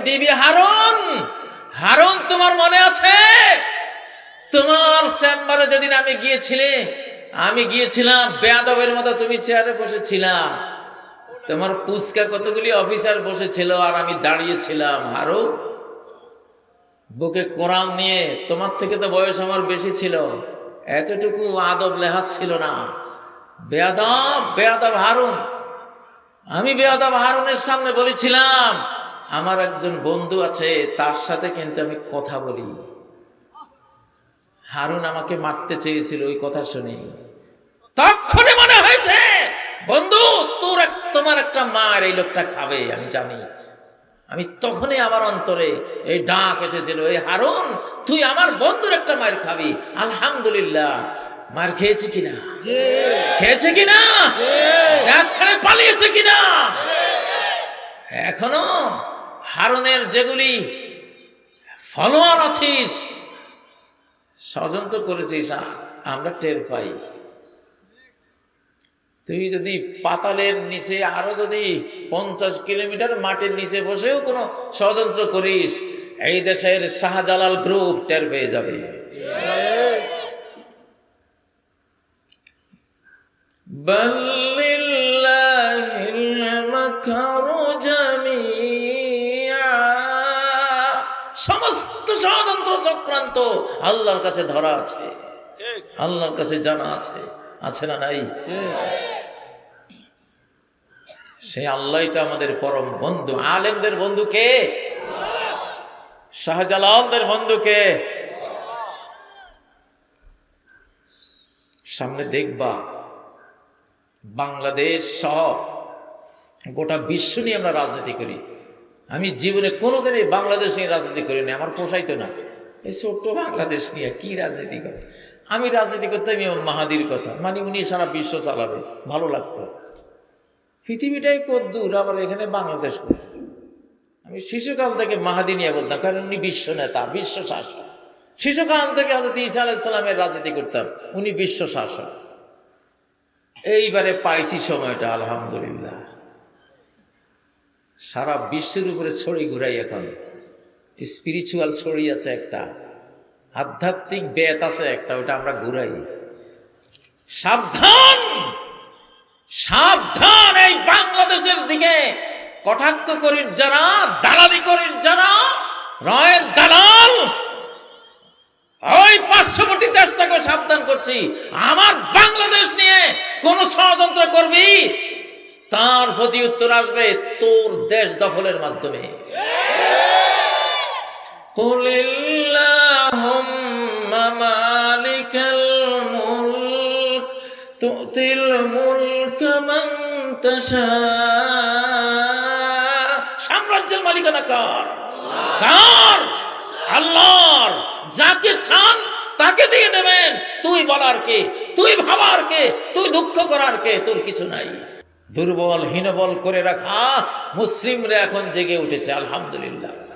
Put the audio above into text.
DB Harun. Harun, তোমার মনে আছে? তোমার চেম্বারে যেদিন আমি গিয়েছিলে, আমি গিয়েছিলাম, বেয়াদবের মতো তুমি চেয়ারে বসেছিলাম। তোমার পুচকা কতগুলি অফিসার বসেছিল আর আমি দাঁড়িয়েছিলাম। বুকে কোরআন নিয়ে তোমার থেকে তো বয়স আমার বেশি ছিল। এতটুকু আদব লেহাজ ছিল না। বেয়াদব বেয়াদব হারুন। আমি বেয়াদব হারুনের সামনে বলেছিলাম আমার একজন বন্ধু আছে, তার সাথে কিন্তু আমি কথা বলি। হারুন আমাকে মারতে চেয়েছিল, ওই কথা শুনে। তখনই মনে হয়েছে, বন্ধু, তোর তোমার একটা মার এই লোকটা খাবে, আমি জানি। আমি তখনই আমার অন্তরে এই ডাক এসেছিল, এই হারুন, তুই আমার বন্ধুর একটা মায়ের খাবি। আলহামদুলিল্লাহ। মার খেয়েছে কিনা? খেয়েছে কিনা? ছেড়ে পালিয়েছে কিনা? এখনও? হারুনের যেগুলি ফলোয়ার আছিস ষড়যন্ত্র করেছিস আ- আমরা টের পাই তুই যদি পাতালের নিচে আরো যদি পঞ্চাশ কিলোমিটার মাটির নিচে বসেও কোনো ষড়যন্ত্র করিস এই দেশের শাহজালাল গ্রুপ টের পেয়ে যাবে بل لله المكر সমস্ত ষড়যন্ত্র চক্রান্ত আল্লাহর কাছে ধরা আছে। আল্লাহর কাছে জানা আছে। আছে না নাই? সে আল্লাহই তো আমাদের পরম বন্ধু। আলেমদের বন্ধু কে? শাহজালালদের বন্ধু কে? সামনে দেখবা, বাংলাদেশ সহ গোটা বিশ্ব নিয়ে আমরা রাজনীতি করি। আমি জীবনে কোনো কোনোদিনই বাংলাদেশ নিয়ে রাজনীতি করি না আমার পোষাইতো না। এই ছোট্ট বাংলাদেশ নিয়ে কি রাজনীতি করে? আমি রাজনীতি করতে আমি মাহাদির কথা মানে উনি সারা বিশ্ব চালাবে, ভালো লাগতো। পৃথিবীটাই কদ্দূর আবার এখানে বাংলাদেশ আমি শিশুকাল থেকে মাহাদি নিয়ে বলতাম, কারণ উনি বিশ্ব নেতা, বিশ্ব শাসক। শিশুকাল থেকে হজরত ঈসা আলাইসাল্লামের রাজনীতি করতাম, উনি বিশ্ব শাসক। এইবারে পাইছি সময়টা, আলহামদুলিল্লাহ। সারা বিশ্বের উপরে ছড়ি ঘুরাই এখন। স্পিরিচুয়াল ছড়ি আছে একটা। আধ্যাত্মিক বেত আছে একটা, ওটা আমরা ঘুরাই। সাবধান! সাবধান এই বাংলাদেশের দিকে। কটাক্ষ করির যারা, দালালি করির যারা, রয়ের দালাল, ওই পার্শ্ববর্তী দেশটাকে সাবধান করছি। আমার বাংলাদেশ নিয়ে কোন ষড়যন্ত্র করবি? তার প্রতি উত্তর আসবে তোর দেশ দখলের মাধ্যমে قل اللهم مالك الملك تؤتي الملك من تشاء সাম্রাজ্যের মালিকানা কার কার আল্লাহর যাকে চান তাকে দিয়ে দেবেন তুই বলার কে তুই ভাবার কে তুই দুঃখ করার কে তোর কিছু নাই দুর্বল হীনবল করে রাখা মুসলিমরা এখন জেগে উঠেছে আলহামদুলিল্লাহ।